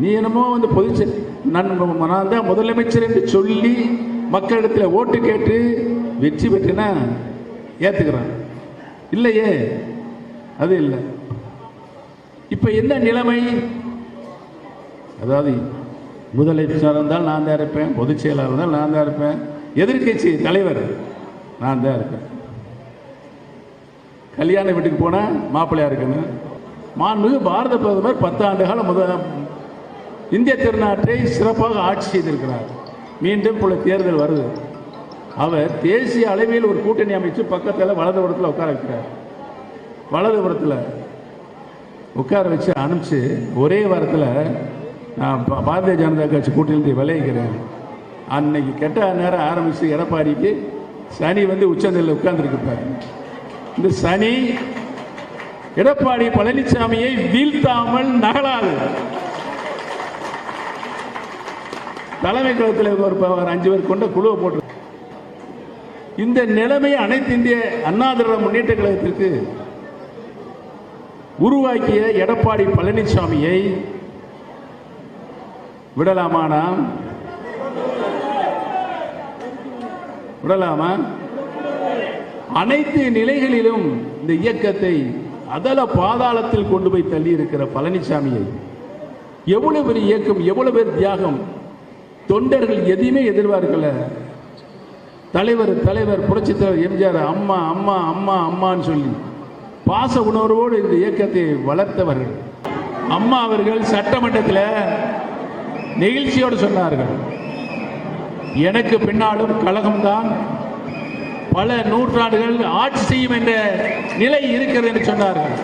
நீ என்னமோ வந்து பொதுச்ச நான் நான் தான் முதலமைச்சர் என்று சொல்லி மக்களிடத்தில் ஓட்டு கேட்டு வெற்றி பெற்றினா ஏற்றுக்கிறான் இல்லையே? அது இல்லை. இப்போ என்ன நிலைமை? அதாவது முதலமைச்சராக இருந்தால் நான் தான் இருப்பேன் பொதுச் செயலாளர் இருந்தால் நான் தான் இருப்பேன் எதிர்க்கட்சி தலைவர் நான் தான் இருப்பேன். கல்யாண வீட்டுக்கு போனால் மாப்பிள்ளையாக இருக்கணும். மாண்புமிகு பாரத பிரதமர் பத்து ஆண்டு காலம் முத இந்திய திருநாட்டை சிறப்பாக ஆட்சி செய்திருக்கிறார். மீண்டும் இப்போ தேர்தல் வருது. அவர் தேசிய அளவில் ஒரு கூட்டணி அமைச்சு பக்கத்தில் வலதுபுறத்தில் உட்கார வைக்கிறார். வலதுபுறத்தில் உட்கார வச்சு அனுப்பிச்சு ஒரே வாரத்தில் நான் பாரதிய ஜனதா கட்சி கூட்டணியில் விளைவிக்கிறேன் அன்னைக்கு கெட்ட நேரம் ஆரம்பித்து எடப்பாடிக்கு சனி வந்து உச்சநிலையில் உட்கார்ந்துருக்குப்பார் இந்த சனி எடப்பாடி பழனிசாமியை வீழ்த்தாமல் நகலாது. தலைமை கழகத்தில் ஒரு அஞ்சு பேர் கொண்ட குழுவை போட்டு இந்த நிலைமை அனைத்து இந்திய அண்ணா திராவிட முன்னேற்ற கழகத்திற்கு உருவாக்கிய எடப்பாடி பழனிசாமியை விடலாமா நாம் விடலாமா? அனைத்து நிலைகளிலும் இந்த இயக்கத்தை அதல பாதாளத்தில் கொண்டு போய் தள்ளி இருக்கிற பழனிசாமியை எவ்வளவு பெரிய இயக்கம் எவ்வளவு பேர் தியாகம் தொண்டர்கள் எதையுமே எதிர்பார்க்கல. தலைவர் தலைவர் புரட்சித் தலைவர் எம்ஜிஆர் அம்மா அம்மா அம்மா அம்மான்னு சொல்லி பாச உணர்வோடு இந்த இயக்கத்தை வளர்த்தவர்கள். அம்மா அவர்கள் சட்டமன்றத்தில் நெகிழ்ச்சியோடு சொன்னார்கள். எனக்கு பின்னாலும் கழகம்தான். பல நூற்றாண்டுகள் ஆட்சி செய்யும் என்ற நிலை இருக்கிறது என்று சொன்னார்கள்.